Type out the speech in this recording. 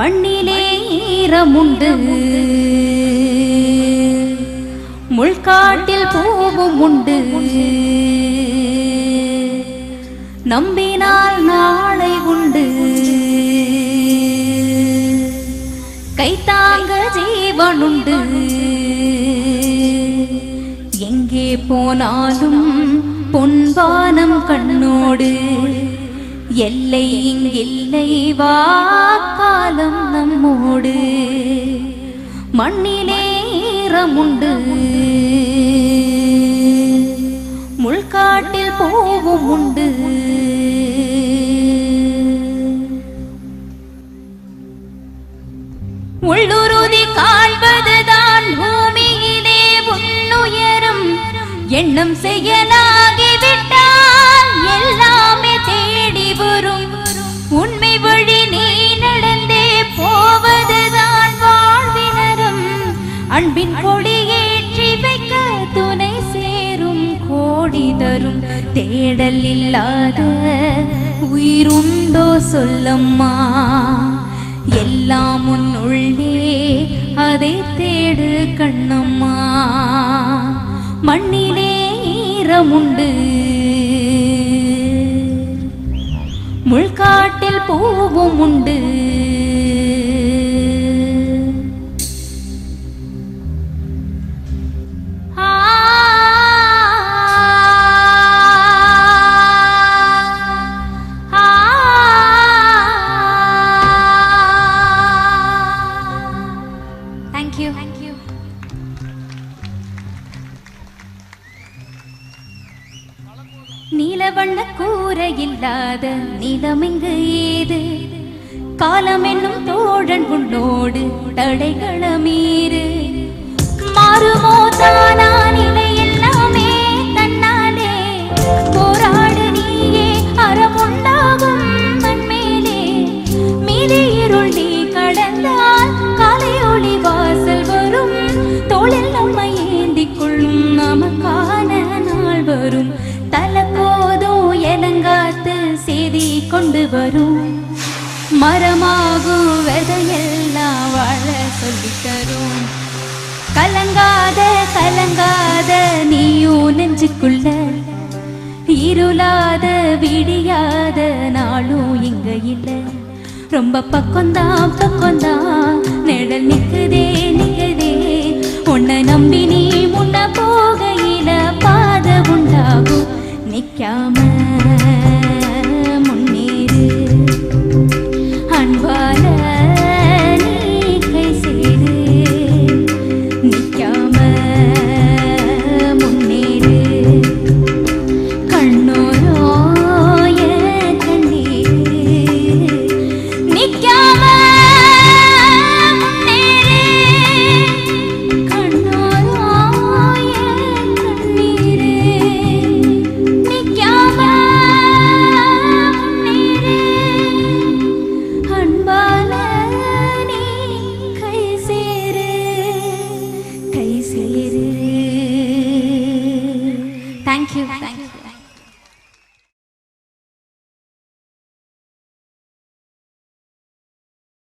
மண்ணிலே ஈரமுண்டு. முள்காட்டில் பூவும் உண்டு. நம்பினால் நாளை உண்டு. கைத்தாங்க ஜீவனுண்டு. எங்கே போனாலும் பொன்வானம் கண்ணோடு. எல்லை இங்கில்லை வாக்காலம் நம்மோடு. மண்ணிலே ஈரமுண்டு. முள்காட்டில் பூவும் உண்டு. உள்ளுறுதி காண்பதுதான் பூமியிலே உன்னுயரும். எண்ணம் செய்யலாகி தரும் தேடல் இல்லாத உயிருண்டோ சொல்லம்மா. எல்லாம் உன்னுள்ளே அதை தேடு கண்ணம்மா. மண்ணிலே ஈரமுண்டு. முள்காட்டில் பூவும் உண்டு. யூ தேங்க் யூ நீலவண்ண கூரை இல்லாத நிலமிங்கு ஏது? காலம் என்னும் தோழன் உன்னோடு தடைகள மீறு வரும். மரமாகும் விதையெல்லாம் வாழ சொல்லி தரும். கலங்காத கலங்காத நீயும் நெஞ்சுக்குள்ள. இருளாத விடியாத நாளும் இங்க இல்லை. ரொம்ப பக்கம்தான் பக்கம்தான். நிழல் நிக்குதே நிக்குதே. உன்னை நம்பி நீ முன்ன போகையில பாத உண்டாகும். நிக்காம is it?